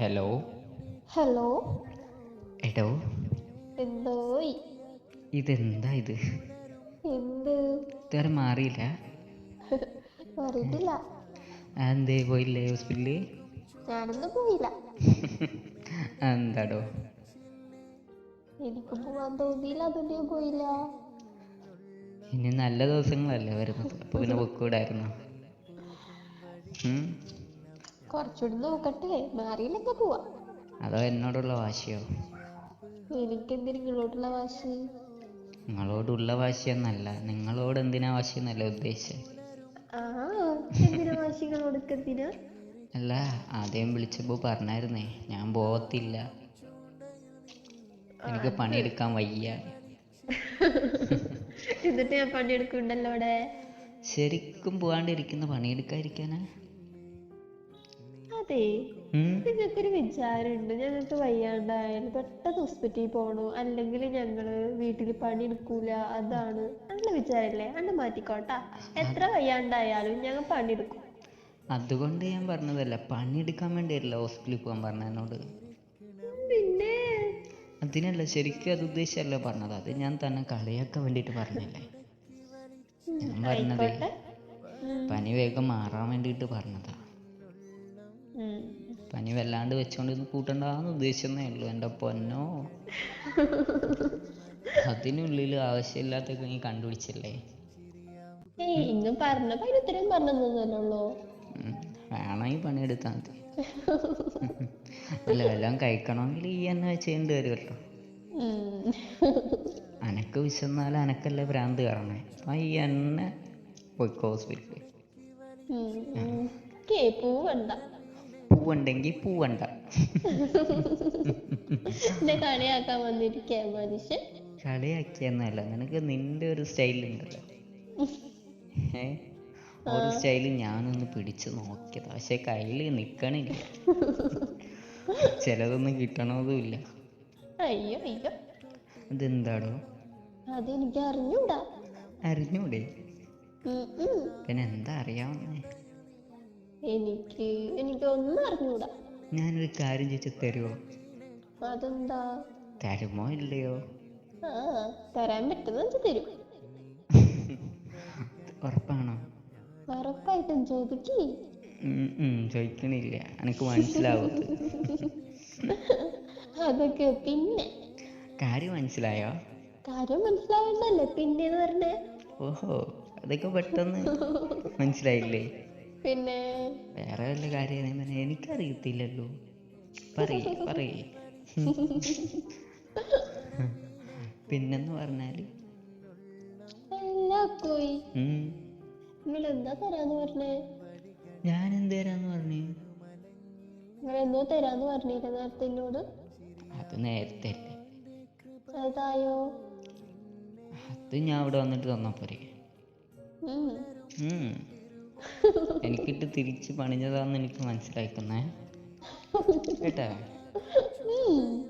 Hello hello എടോ? എന്തോ ഇതെന്താ ഇത്? എന്ത്? ഇതുവരെ മാറിയില്ല. മാറിയിട്ടില്ല. എന്തേ പോയില്ലേ ഹോസ്പിറ്റലിൽ ഞാനൊന്നും പോയില്ല. എന്താടോ? എനിക്ക് പോവാൻ തോന്നിയില്ല അതുകൊണ്ട് ഞാൻ പോയില്ല. ഇനി നല്ല ദിവസങ്ങളല്ലേ വരുന്നത്. അപ്പൊ പിന്നെ പൊക്കൂടായിരുന്നു? കുറച്ചുകൂടി നോക്കട്ടെ. മാറിയില്ലെങ്കിൽ പോവാ. അതോ എന്നോടുള്ള വാശിയോ? എനിക്കെന്തിന് നിങ്ങളോടുള്ള വാശി? നിങ്ങളോടുള്ള വാശിയൊന്നല്ല. നിങ്ങളോട് എന്തിനാ വാശി എന്നല്ല ഉദ്ദേശിച്ചത് ആ എന്തിനാ വാശി നിങ്ങളോടൊക്കെ എന്തിനാ? അല്ല ആദ്യം വിളിച്ചപ്പോൾ പറഞ്ഞായിരുന്നേ. ഞാൻ പോകത്തില്ല എനിക്ക് പണിയെടുക്കാൻ വയ്യ. എന്നിട്ട് ഞാൻ പണിയെടുക്കുന്നുണ്ടല്ലോ അവിടെ? ശരിക്കും പോവാണ്ടിരിക്കുന്ന പണിയെടുക്കാതിരിക്കാനാ. അതെ ഞങ്ങൾക്കൊരു വിചാരമുണ്ട്. ഞങ്ങൾക്ക് വയ്യാണ്ടായാലും പെട്ടെന്ന് ഹോസ്പിറ്റലിൽ പോണു. അല്ലെങ്കിൽ ഞങ്ങൾ വീട്ടിൽ പണി എടുക്കൂല. അതാണ് നല്ല വിചാരല്ലേ? അന്ന് മാറ്റിക്കോട്ടാ. എത്ര വയ്യാണ്ടായാലും ഞങ്ങൾ പണി എടുക്കും. അതുകൊണ്ട് ഞാൻ പറഞ്ഞതല്ല. പണി പണിയെടുക്കാൻ വേണ്ടിയല്ല ഹോസ്പിറ്റലിൽ പോകാൻ പറഞ്ഞ എന്നോട്. പിന്നെ? അതിനല്ല ശരിക്കും അത് ഉദ്ദേശിച്ചല്ല പറഞ്ഞത്. അത് ഞാൻ തന്നെ കളിയാക്കാൻ വേണ്ടിയിട്ട് പറഞ്ഞല്ലേ ഞാൻ പറഞ്ഞത്. പനി വേഗം മാറാൻ വേണ്ടിയിട്ട് പറഞ്ഞതാ. പനി വല്ലാണ്ട് വെച്ചോണ്ട് ഇന്ന് കൂട്ടണ്ടെന്ന് ഉദ്ദേശിച്ചെന്നേ ഉള്ളൂ. എന്റെ പൊന്നോ. അതിനുള്ളിൽ ആവശ്യമില്ലാത്തൊക്കെ നീ കണ്ടുപിടിച്ചല്ലേ? ഇന്നും പറഞ്ഞപ്പോ പറഞ്ഞതന്നല്ലോ ഉം. വേണമെങ്കിൽ പണിയെടുത്താൽ മതി അല്ല വല്ലതും കഴിക്കണമെങ്കിൽ ഈ എന്നെ ചെയ്യേണ്ടി വരുമല്ലോ. അനക്ക് വിശന്നാൽ അനക്കല്ലേ ഭ്രാന്ത് കാരണേ. അപ്പൊ ഈ എണ്ണ പോയിക്കോ ഹോസ്പിറ്റലിൽ കേ പൂവണ്ട പൂവുണ്ടെങ്കിൽ പൂവണ്ട. എന്നെ കളിയാക്കാൻ വന്നിരിക്കാ മനുഷ്യൻ കളിയാക്കിയെന്നല്ല നിനക്ക് നിന്റെ ഒരു സ്റ്റൈലുണ്ടല്ലോ ഏ? ഒരു സ്റ്റൈൽ ഞാനൊന്ന് പിടിച്ചു നോക്കിയത്. പക്ഷെ കയ്യിൽ നിക്കണില്ല. ചിലതൊന്നും കിട്ടണതുമില്ല. അയ്യോ അയ്യോ. ഇതെന്താടോ അതെനിക്ക് അറിഞ്ഞൂടാ? അറിഞ്ഞൂടെ. പിന്നെ എന്താ അറിയാവുന്നേ? എനിക്ക് എനിക്ക് ഒന്നും അറിഞ്ഞൂടാ. ഞാനൊരു കാര്യം ചോദിച്ചു തരുമോ അതെന്താ? തരുമോ ഇല്ലയോ? ആ തരാൻ പറ്റുന്ന തരും? ഉറപ്പാണോ? ഉറപ്പായിട്ടും ചോദിക്കേ. ചോദിക്കണില്ല. എനിക്ക് മനസ്സിലാവും അതൊക്കെ പിന്നെ. കാര്യം മനസ്സിലായോ? കാര്യം മനസ്സിലാവണ്ടല്ലേ പിന്നെ പറഞ്ഞേ? ഓഹോ അതൊക്കെ പെട്ടെന്ന് മനസ്സിലായില്ലേ? പിന്നെ? വേറെ വല്ല കാര്യം എനിക്കറിയത്തില്ലല്ലോ. പറയേ പറയേ. പിന്നെന്ന് പറഞ്ഞാൽ? ഞാൻ എന്ത് തരാന്ന് പറഞ്ഞു? എന്തോ തരാന്ന് പറഞ്ഞില്ല നേരത്തെ എന്നോട്? അത് നേരത്തെ അതായോ? അത് ഞാൻ ഇവിടെ വന്നിട്ട് തന്നാ പോരെ. എനിക്കിട്ട് തിരിച്ച് പണിഞ്ഞതാന്ന് എനിക്ക് മനസ്സിലാക്കുന്നേ കേട്ടോ.